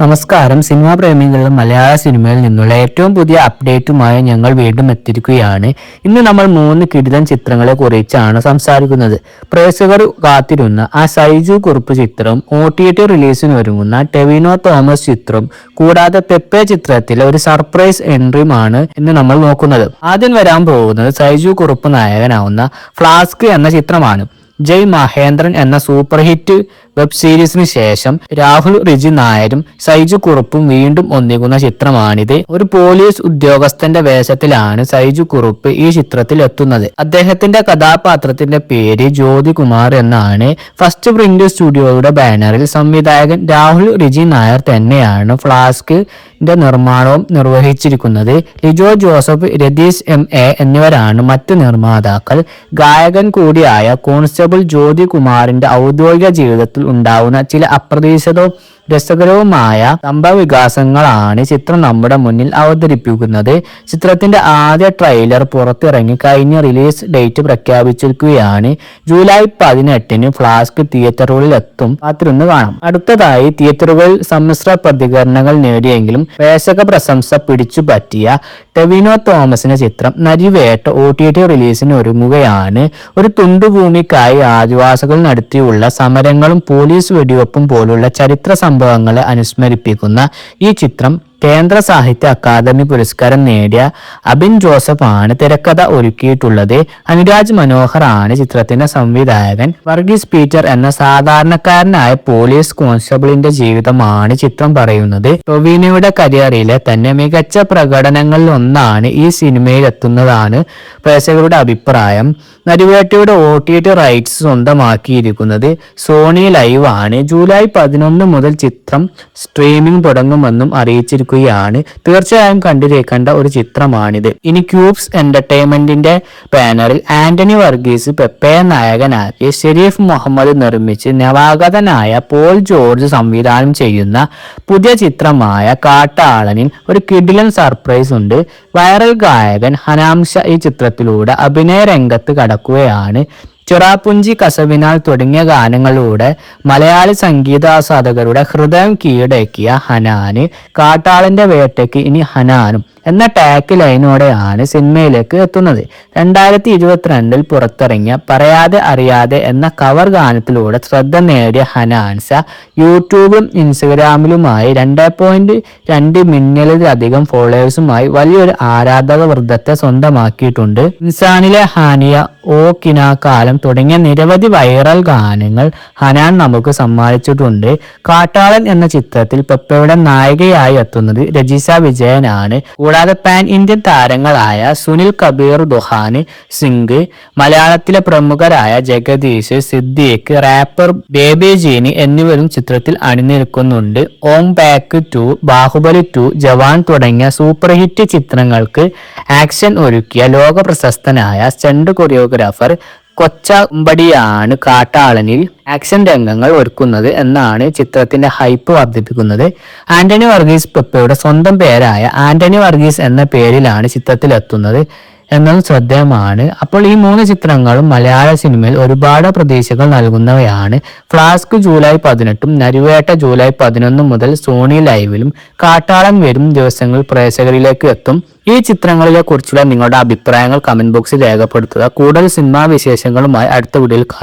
നമസ്കാരം. സിനിമാ പ്രേമികളിലും മലയാള സിനിമയിൽ നിന്നുള്ള ഏറ്റവും പുതിയ അപ്ഡേറ്റുമായി ഞങ്ങൾ വീണ്ടും എത്തിയിരിക്കുകയാണ്. ഇന്ന് നമ്മൾ മൂന്ന് കിടിലൻ ചിത്രങ്ങളെ കുറിച്ചാണ് സംസാരിക്കുന്നത്. പ്രേക്ഷകർ കാത്തിരുന്ന ആ സൈജു കുറുപ്പ് ചിത്രം ഒ ടി ടി റിലീസിന് ഒരുങ്ങുന്ന ടെവിനോ തോമസ് ചിത്രം കൂടാതെ പെപ്പെ ചിത്രത്തിലെ ഒരു സർപ്രൈസ് എൻട്രിയുമാണ് ഇന്ന് നമ്മൾ നോക്കുന്നത്. ആദ്യം വരാൻ പോകുന്നത് സൈജു കുറുപ്പ് നായകനാവുന്ന ഫ്ലാസ്ക് എന്ന ചിത്രമാണ്. ജയ് മഹേന്ദ്രൻ എന്ന സൂപ്പർ ഹിറ്റ് വെബ് സീരീസിന് ശേഷം രാഹുൽ റിജി നായരും സൈജു കുറുപ്പും വീണ്ടും ഒന്നിക്കുന്ന ചിത്രമാണിത്. ഒരു പോലീസ് ഉദ്യോഗസ്ഥന്റെ വേഷത്തിലാണ് സൈജു കുറുപ്പ് ഈ ചിത്രത്തിൽ എത്തുന്നത് അദ്ദേഹത്തിന്റെ കഥാപാത്രത്തിന്റെ പേര് ജ്യോതികുമാർ എന്നാണ്. ഫസ്റ്റ് പ്രിന്റ് സ്റ്റുഡിയോയുടെ ബാനറിൽ സംവിധായകൻ രാഹുൽ റിജി നായർ തന്നെയാണ് ഫ്ലാസ്ക് നിർമ്മാണവും നിർവഹിച്ചിരിക്കുന്നത്. ലിജോ ജോസഫ് രതീഷ് എം എ എന്നിവരാണ് മറ്റ് നിർമ്മാതാക്കൾ. ഗായകൻ കൂടിയായ കോൺസ്റ്റബിൾ ജ്യോതികുമാറിന്റെ ഔദ്യോഗിക ജീവിതത്തിൽ ഉണ്ടാവുന്ന ചില അപ്രതീക്ഷിതവും രസകരവുമായ സംഭവവികാസങ്ങളാണ് ചിത്രം നമ്മുടെ മുന്നിൽ അവതരിപ്പിക്കുന്നത്. ചിത്രത്തിന്റെ ആദ്യ ട്രെയിലർ പുറത്തിറങ്ങി കഴിഞ്ഞ റിലീസ് ഡേറ്റ് പ്രഖ്യാപിച്ചിരിക്കുകയാണ്. ജൂലൈ പതിനെട്ടിന് ഫ്ലാസ്ക് തിയേറ്ററുകളിൽ എത്തും. കാത്തിരുന്ന് കാണാം. അടുത്തതായി തിയേറ്ററുകളിൽ സമ്മിശ്ര പ്രതികരണങ്ങൾ നേടിയെങ്കിലും പ്രേക്ഷക പ്രശംസ പിടിച്ചു പറ്റിയ ടെവിനോ തോമസിന്റെ ചിത്രം നരിവേട്ട ഒ ടി ടി റിലീസിന് ഒരുങ്ങുകയാണ്. ഒരു തുണ്ടുഭൂമിക്കായി ആദിവാസികൾ നടത്തിയുള്ള സമരങ്ങളും പോലീസ് വെടിവെപ്പും പോലുള്ള ചരിത്ര സംഭവങ്ങളെ അനുസ്മരിപ്പിക്കുന്ന ഈ ചിത്രം കേന്ദ്ര സാഹിത്യ അക്കാദമി പുരസ്കാരം നേടിയ അബിൻ ജോസഫ് ആണ് തിരക്കഥ ഒരുക്കിയിട്ടുള്ളത്. അനുരാജ് മനോഹർ ആണ് ചിത്രത്തിന്റെ സംവിധായകൻ. വർഗീസ് പീറ്റർ എന്ന സാധാരണക്കാരനായ പോലീസ് കോൺസ്റ്റബിളിന്റെ ജീവിതമാണ് ചിത്രം പറയുന്നത്. ടൊവിനോയുടെ കരിയറിലെ തന്നെ മികച്ച പ്രകടനങ്ങളിൽ ഒന്നാണ് ഈ സിനിമയിൽ എത്തുന്നതാണ് പ്രേക്ഷകരുടെ അഭിപ്രായം. നരിവേട്ടയുടെ ഒ ടി ടി റൈറ്റ്സ് സ്വന്തമാക്കിയിരിക്കുന്നത് സോണി ലൈവ് ആണ് ജൂലൈ പതിനൊന്ന് മുതൽ ചിത്രം സ്ട്രീമിംഗ് തുടങ്ങുമെന്നും അറിയിച്ചിരിക്കുകയാണ് തീർച്ചയായും കണ്ടിരിക്കേണ്ട ഒരു ചിത്രമാണിത്. ഇനി ക്യൂബ്സ് എന്റർടൈൻമെന്റിന്റെ ബാനറിൽ ആന്റണി വർഗീസ് പെപ്പയ നായകനാക്കി ഷെരീഫ് മുഹമ്മദ് നിർമ്മിച്ച് നവാഗതനായ പോൾ ജോർജ് സംവിധാനം ചെയ്യുന്ന പുതിയ ചിത്രമായ കാട്ടാളനിൽ ഒരു കിഡിലൻ സർപ്രൈസ് ഉണ്ട്. വൈറൽ ഗായകൻ ഹനാംഷ ഈ ചിത്രത്തിലൂടെ അഭിനയ രംഗത്ത് കടക്കുകയാണ്. ചിറാപ്പുഞ്ചി കസവിനാൽ തുടങ്ങിയ ഗാനങ്ങളിലൂടെ മലയാളി സംഗീതാസാധകരുടെ ഹൃദയം കീഴടക്കിയ ഹനാന്. കാട്ടാളന്റെ വേട്ടയ്ക്ക് ഇനി ഹനാനും. എന്ന ടാക്ക് ലൈനോടെയാണ് സിനിമയിലേക്ക് എത്തുന്നത്. രണ്ടായിരത്തി ഇരുപത്തിരണ്ടിൽ പുറത്തിറങ്ങിയ പറയാതെ അറിയാതെ എന്ന കവർ ഗാനത്തിലൂടെ ശ്രദ്ധ നേടിയ ഹനാൻസ യൂട്യൂബും ഇൻസ്റ്റഗ്രാമിലുമായി രണ്ട് പോയിന്റ് രണ്ട് മിന്നലിലധികം ഫോളോവേഴ്സുമായി വലിയൊരു ആരാധക വൃദ്ധത്തെ സ്വന്തമാക്കിയിട്ടുണ്ട്. ഇൻസാനിലെ ഹാനിയ ഓ കിനാക്കാലം തുടങ്ങിയ നിരവധി വൈറൽ ഗാനങ്ങൾ ഹനാൻ നമുക്ക് സമ്മാനിച്ചിട്ടുണ്ട്. കാട്ടാളൻ എന്ന ചിത്രത്തിൽ പെപ്പയുടെ നായികയായി എത്തുന്നത് രജിസ വിജയനാണ്. കൂടാതെ പാൻ ഇന്ത്യൻ താരങ്ങളായ സുനിൽ കബീർ ദുഹാന് സിംഗ് മലയാളത്തിലെ പ്രമുഖരായ Jagadish Siddique rapper Baby Jean എന്നിവരും ചിത്രത്തിൽ അണിനിരക്കുന്നുണ്ട്. Ong Bak two Baahubali two Jawan തുടങ്ങിയ സൂപ്പർ ഹിറ്റ് ചിത്രങ്ങൾക്ക് ആക്ഷൻ ഒരുക്കിയ ലോക പ്രശസ്തനായ സ്റ്റണ്ട് കൊറിയോഗ്രാഫർ കൊച്ചമ്പടിയാണ് കാട്ടാളനിൽ ആക്ഷൻ രംഗങ്ങൾ ഒരുക്കുന്നത് എന്നാണ് ചിത്രത്തിന്റെ ഹൈപ്പ് വർദ്ധിപ്പിക്കുന്നത്. ആന്റണി വർഗീസ് പെപ്പയുടെ സ്വന്തം പേരായ ആന്റണി വർഗീസ് എന്ന പേരിലാണ് ചിത്രത്തിൽ എത്തുന്നത് എന്നതും ശ്രദ്ധേയമാണ്. അപ്പോൾ ഈ മൂന്ന് ചിത്രങ്ങളും മലയാള സിനിമയിൽ ഒരുപാട് പ്രതീക്ഷകൾ നൽകുന്നവയാണ്. ഫ്ലാസ്ക് ജൂലൈ പതിനെട്ടും നരുവേട്ട ജൂലൈ പതിനൊന്നും മുതൽ സോണി ലൈവിലും കാട്ടാളൻ വരും ദിവസങ്ങൾ പ്രേക്ഷകരിലേക്ക് എത്തും. ഈ ചിത്രങ്ങളിലെ കുറിച്ചുള്ള നിങ്ങളുടെ അഭിപ്രായങ്ങൾ കമന്റ് ബോക്സിൽ രേഖപ്പെടുത്തുക. കൂടുതൽ സിനിമാ വിശേഷങ്ങളുമായി അടുത്ത വീഡിയോയിൽ കാണാം.